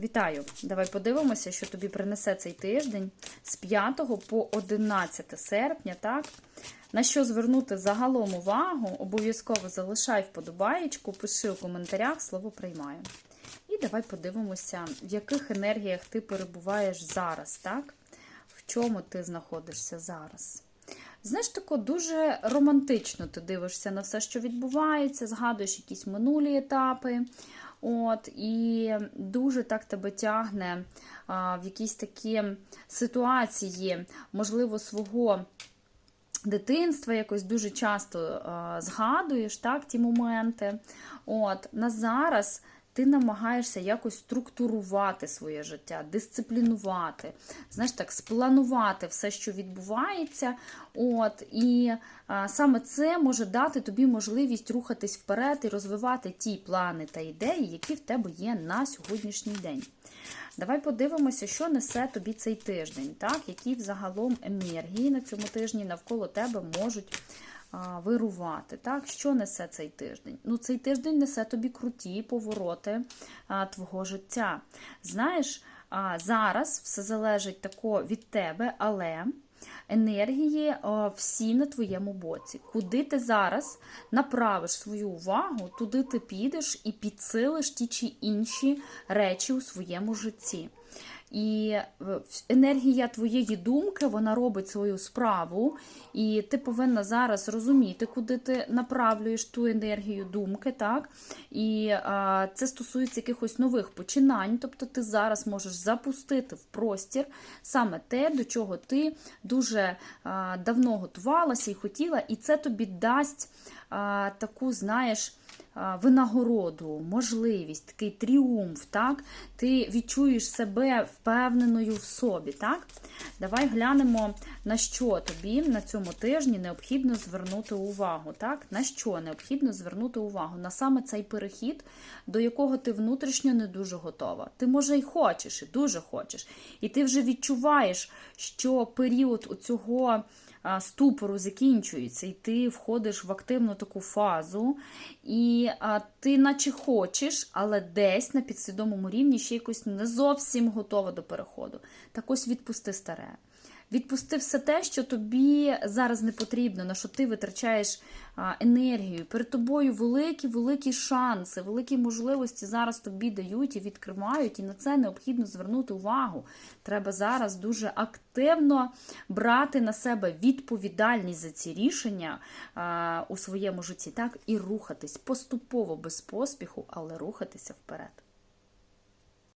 Вітаю! Давай подивимося, що тобі принесе цей тиждень з 5 по 11 серпня. Так? На що звернути загалом увагу, обов'язково залишай вподобаєчку, пиши у коментарях, слово приймаю. І давай подивимося, в яких енергіях ти перебуваєш зараз, так? В чому ти знаходишся зараз. Знаєш, тако дуже романтично ти дивишся на все, що відбувається, згадуєш якісь минулі етапи. От, І дуже так тебе тягне а, в якісь такі ситуації, можливо, свого дитинства якось дуже часто а, згадуєш так, ті моменти. От, На зараз ти намагаєшся якось структурувати своє життя, дисциплінувати, знаєш так, спланувати все, що відбувається. От, І а, саме це може дати тобі можливість рухатись вперед і розвивати ті плани та ідеї, які в тебе є на сьогоднішній день. Давай подивимося, що несе тобі цей тиждень, так? які взагалом енергії на цьому тижні навколо тебе можуть вирувати. Так? Що несе цей тиждень? Ну, Цей тиждень несе тобі круті повороти а, твого життя. Знаєш, а, зараз все залежить тако від тебе, але. Енергії всі на твоєму боці. Куди ти зараз направиш свою увагу, туди ти підеш і підсилиш ті чи інші речі у своєму житті. І е, енергія твоєї думки вона робить свою справу, і ти повинна зараз розуміти, куди ти направлюєш ту енергію думки, так? І а, це стосується якихось нових починань. Тобто ти зараз можеш запустити в простір саме те, до чого ти дуже а, давно готувалася і хотіла, і це тобі дасть а, таку, знаєш винагороду, можливість, такий тріумф, так? Ти відчуєш себе впевненою в собі. так? Давай глянемо, на що тобі на цьому тижні необхідно звернути увагу. так? На що необхідно звернути увагу? На саме цей перехід, до якого ти внутрішньо не дуже готова. Ти, може, і хочеш, і дуже хочеш. І ти вже відчуваєш, що період у цього ступору закінчується, і ти входиш в активну таку фазу, а, ти наче хочеш, але десь на підсвідомому рівні ще якось не зовсім готова до переходу. Так ось відпусти старе. Відпусти все те, що тобі зараз не потрібно, на що ти витрачаєш енергію. Перед тобою великі-великі шанси, великі можливості зараз тобі дають і відкривають, і на це необхідно звернути увагу. Треба зараз дуже активно брати на себе відповідальність за ці рішення у своєму житті, так, і рухатись поступово без поспіху, але рухатися вперед.